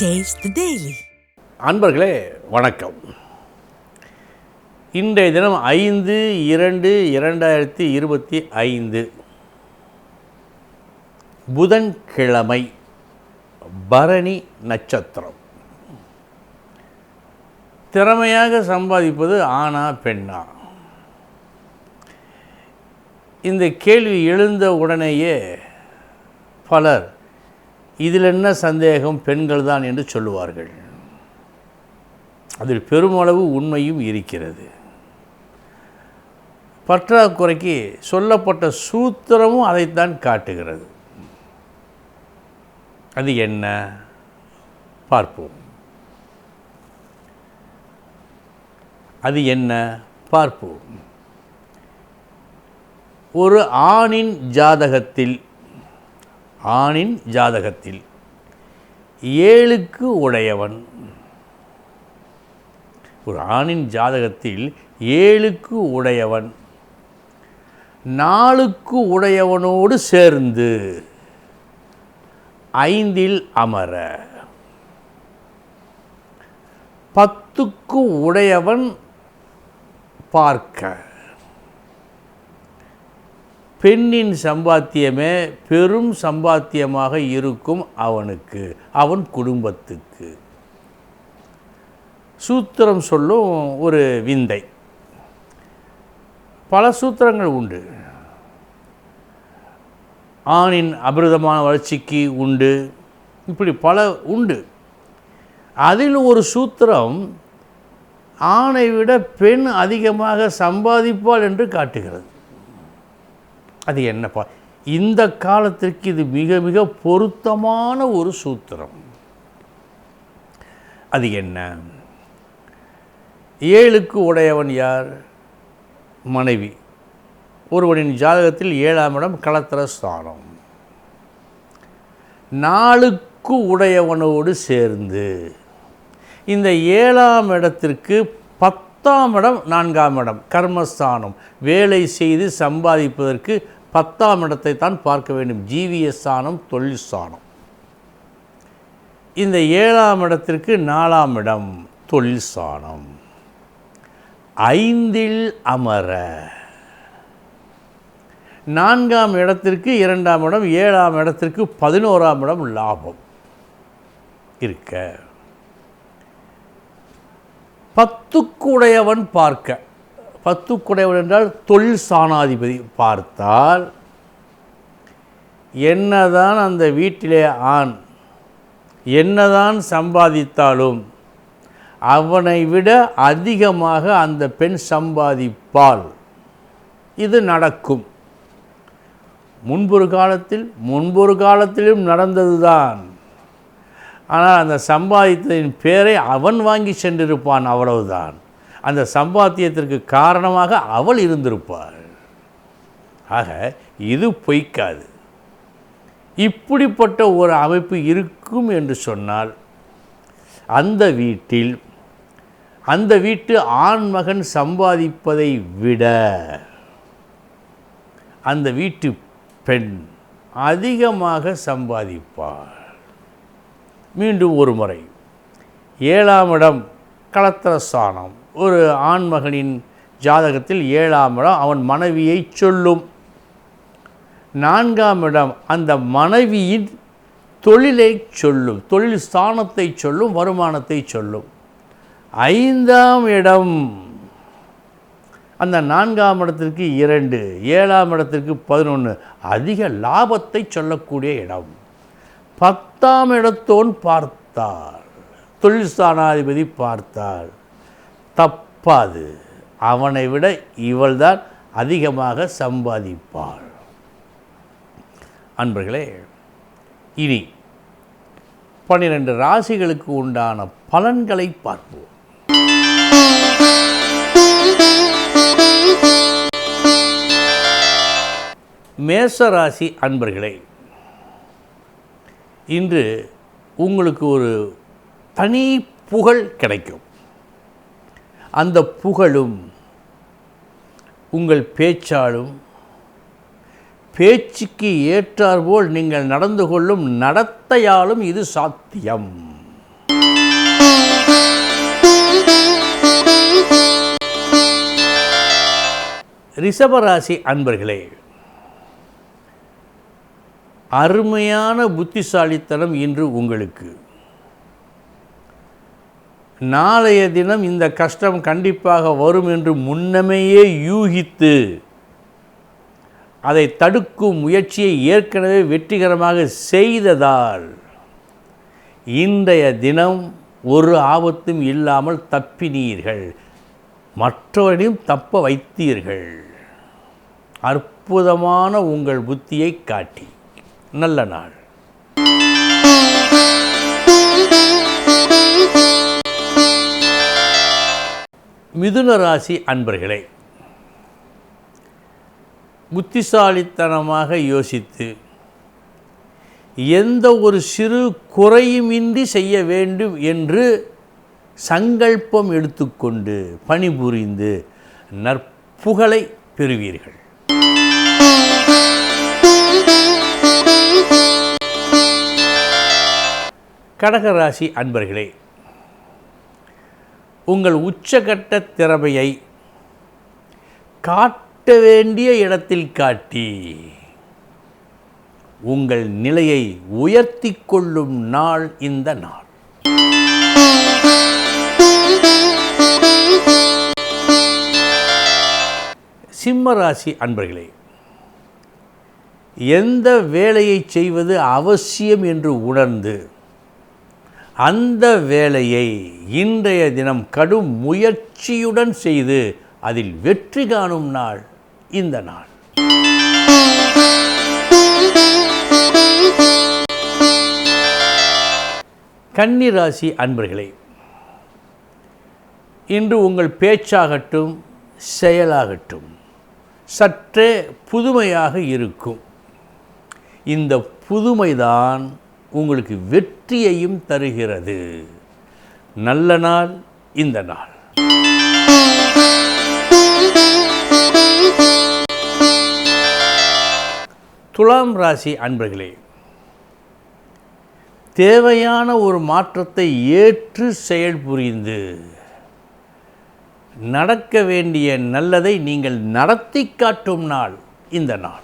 Taste அன்பர்களே வணக்கம். இன்றைய தினம் ஐந்து இரண்டு இரண்டாயிரத்தி இருபத்தி ஐந்து. புதன்கிழமை பரணி நட்சத்திரம். திறமையாக சம்பாதிப்பது ஆணா பெண்ணா? இந்த கேள்வி எழுந்த உடனேயே பலர் இதில் என்ன சந்தேகம்? பெண்கள் தான் என்று சொல்லுவார்கள். அதில் பெருமளவு உண்மையும் இருக்கிறது. பற்றாக்குறைக்கு சொல்லப்பட்ட சூத்திரமும் அதைத்தான் காட்டுகிறது. அது என்ன? பார்ப்போம். அது என்ன? பார்ப்போம். ஒரு ஆணின் ஜாதகத்தில் ஆணின் ஜாதகத்தில் ஏழுக்கு உடையவன். ஒரு ஆணின் ஜாதகத்தில் ஏழுக்கு உடையவன். நாளுக்கு உடையவனோடு சேர்ந்து ஐந்தில் அமர. பத்துக்கு உடையவன் பார்க்க. பெண்ணின் சம்பாத்தியமே பெரும் சம்பாத்தியமாக இருக்கும் அவனுக்கு அவன் குடும்பத்துக்கு. சூத்திரம் சொல்லும் ஒரு விந்தை. பல சூத்திரங்கள் உண்டு. ஆணின் அபிரதமான வளர்ச்சிக்கு உண்டு. இப்படி பல உண்டு. அதில் ஒரு சூத்திரம் ஆணை விட பெண் அதிகமாக சம்பாதிப்பாள் என்று காட்டுகிறது. அது என்னப்பா இந்த காலத்திற்கு இது மிக மிக பொருத்தமான ஒரு சூத்திரம். அது என்ன? ஏழுக்கு உடையவன் யார்? மனைவி. ஒருவனின் ஜாதகத்தில் ஏழாம் இடம் களத்திர ஸ்தானம் நாளுக்கு உடையவனோடு சேர்ந்து இந்த ஏழாம் இடத்திற்கு பத்தாம் இடம் நான்காம் இடம் கர்மஸ்தானம். வேலை செய்து சம்பாதிப்பதற்கு பத்தாம் இடத்தை தான் பார்க்க வேண்டும். ஜீவிய ஸ்தானம் தொழில் ஸ்தானம் இந்த ஏழாம் இடத்திற்கு நாலாம் இடம் தொழில் ஸ்தானம் ஐந்தில் அமர. நான்காம் இடத்திற்கு இரண்டாம் இடம் ஏழாம் இடத்திற்கு பதினோராம் இடம் லாபம் இருக்க. பத்துக்குடையவன் பார்க்க. பத்து குடைவர் என்றால் தொழில் சாணாதிபதி. பார்த்தால் என்னதான் அந்த வீட்டிலே ஆண் என்னதான் சம்பாதித்தாலும் அவனை விட அதிகமாக அந்த பெண் சம்பாதிப்பாள். இது நடக்கும். முன்பொரு காலத்தில் முன்பொரு காலத்திலும் நடந்ததுதான். ஆனால் அந்த சம்பாதித்ததின் பேரை அவன் வாங்கி சென்றிருப்பான் அவ்வளவுதான். அந்த சம்பாத்தியத்திற்கு காரணமாக அவள் இருந்திருப்பாள். ஆக இது பொய்க்காது. இப்படிப்பட்ட ஒரு அமைப்பு இருக்கும் என்று சொன்னால் அந்த வீட்டில் அந்த வீட்டு ஆண்மகன் சம்பாதிப்பதை விட அந்த வீட்டு பெண் அதிகமாக சம்பாதிப்பாள். மீண்டும் ஒரு முறை ஏழாம் இடம் களத்திரஸ்தானம் ஒரு ஆண்மகனின் ஜாதகத்தில் ஏழாம் இடம் அவன் மனைவியை சொல்லும். நான்காம் இடம் அந்த மனைவியின் தொழிலை சொல்லும். தொழில் ஸ்தானத்தை சொல்லும் வருமானத்தை சொல்லும். ஐந்தாம் இடம். அந்த நான்காம் இடத்திற்கு இரண்டு ஏழாம் இடத்திற்கு பதினொன்று அதிக லாபத்தை சொல்லக்கூடிய இடம். பத்தாம் இடத்தோன் பார்த்தார் தொழில் ஸ்தானாதிபதி பார்த்தார் தப்பாது. அவனை விட இவள்தான் அதிகமாக சம்பாதிப்பாள். அன்பர்களே இனி பன்னிரண்டு ராசிகளுக்கு உண்டான பலன்களை பார்ப்போம். மேசராசி அன்பர்களே இன்று உங்களுக்கு ஒரு தனி புகழ் கிடைக்கும். அந்த புகழும் உங்கள் பேச்சாலும் பேச்சுக்கு ஏற்றாற்போல் நீங்கள் நடந்து கொள்ளும் நடத்தையாலும் இது சாத்தியம். ரிஷபராசி அன்பர்களே அருமையான புத்திசாலித்தனம் இன்று உங்களுக்கு. நாளைய தினம் இந்த கஷ்டம் கண்டிப்பாக வரும் என்று முன்னமேயே யூகித்து அதை தடுக்கும் முயற்சியை ஏற்கனவே வெற்றிகரமாக செய்ததால் இன்றைய தினம் ஒரு ஆபத்தும் இல்லாமல் தப்பினீர்கள். மற்றவரையும் தப்ப வைத்தீர்கள். அற்புதமான உங்கள் புத்தியை காட்டி. நல்ல நாள். மிதுன ராசி அன்பர்களே புத்திசாலித்தனமாக யோசித்து எந்த ஒரு சிறு குறையுமின்றி செய்ய வேண்டும் என்று சங்கல்பம் எடுத்துக்கொண்டு பணிபுரிந்து நற்புகழை பெறுவீர்கள். கடகராசி அன்பர்களே உங்கள் உச்சகட்ட திறமையை காட்ட வேண்டிய இடத்தில் காட்டி உங்கள் நிலையை உயர்த்தி கொள்ளும் நாள் இந்த நாள். சிம்மராசி அன்பர்களே எந்த வேலையை செய்வது அவசியம் என்று உணர்ந்து அந்த வேலையை இன்றைய தினம் கடும் முயற்சியுடன் செய்து அதில் வெற்றி காணும் நாள் இந்த நாள். கன்னிராசி அன்பர்களே இன்று உங்கள் பேச்சாகட்டும் செயலாகட்டும் சற்றே புதுமையாக இருக்கும். இந்த புதுமைதான் உங்களுக்கு வெற்றியையும் தருகிறது. நல்ல நாள் இந்த நாள். துலாம் ராசி அன்பர்களே தேவையான ஒரு மாற்றத்தை ஏற்று செயல்புரிந்து நடக்க வேண்டிய நல்லதை நீங்கள் நடத்தி காட்டும் நாள் இந்த நாள்.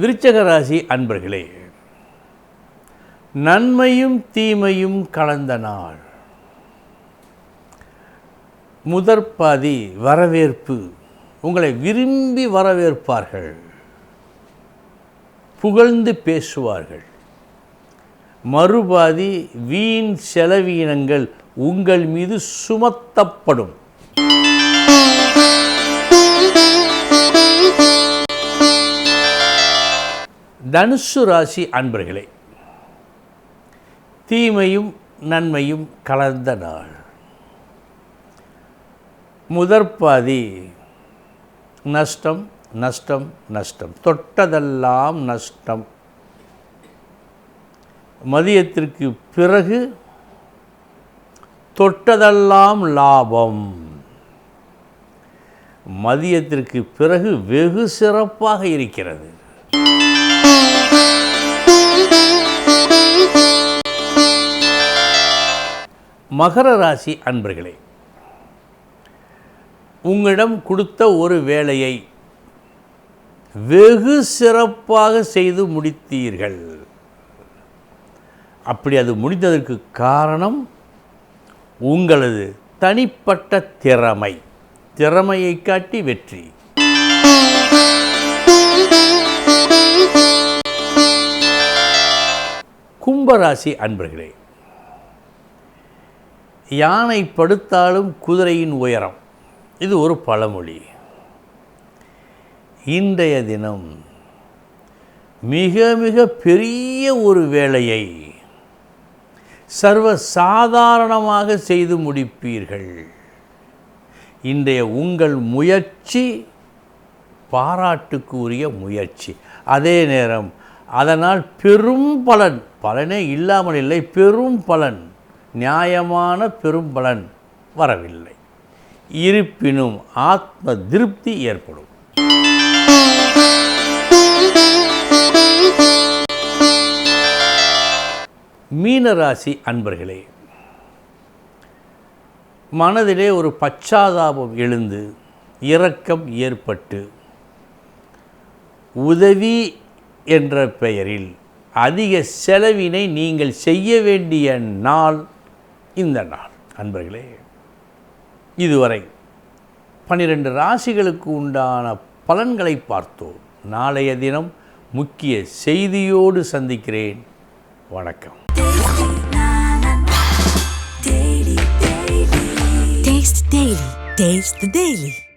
விருச்சக ராசி அன்பர்களே நன்மையும் தீமையும் கலந்த நாள். முதற்பாதி வரவேற்பு. உங்களை விரும்பி வரவேற்பார்கள். புகழ்ந்து பேசுவார்கள். மறுபாதி வீண் செலவீனங்கள் உங்கள் மீது சுமத்தப்படும். தனுசு ராசி அன்பர்களே தீமையும் நன்மையும் கலந்த நாள். முதற்பாதி நஷ்டம் நஷ்டம் நஷ்டம். தொட்டதெல்லாம் நஷ்டம். மதியத்திற்கு பிறகு தொட்டதெல்லாம் லாபம். மதியத்திற்கு பிறகு வெகு சிறப்பாக இருக்கிறது. மகர ராசி அன்பர்களே உங்களிடம் கொடுத்த ஒரு வேலையை வெகு சிறப்பாக செய்து முடித்தீர்கள். அப்படி அது முடிந்ததற்கு காரணம் உங்களது தனிப்பட்ட திறமை. திறமையை காட்டி வெற்றி. கும்பராசி அன்பர்களே யானை படுத்தாலும் குதிரையின் உயரம் இது ஒரு பழமொழி. இன்றைய தினம் மிக மிக பெரிய ஒரு வேலையை சர்வ சாதாரணமாக செய்து முடிப்பீர்கள். இன்றைய உங்கள் முயற்சி பாராட்டுக்கு உரிய முயற்சி. அதே நேரம் அதனால் பெரும் பலன் பலனே இல்லாமல் இல்லை பெரும் பலன் நியாயமான பெரும் பலன் வரவில்லை. இருப்பினும் ஆத்ம திருப்தி ஏற்படும். மீனராசி அன்பர்களே மனதிலே ஒரு பச்சாதாபம் எழுந்து இரக்கம் ஏற்பட்டு உதவி என்ற பெயரில் அதிக செலவினை நீங்கள் செய்ய வேண்டிய நாள் இந்த நாள். அன்பர்களே இதுவரை பன்னிரண்டு ராசிகளுக்கு உண்டான பலன்களை பார்த்தோம். நாளைய தினம் முக்கிய செய்தியோடு சந்திக்கிறேன். வணக்கம். Taste the Daily.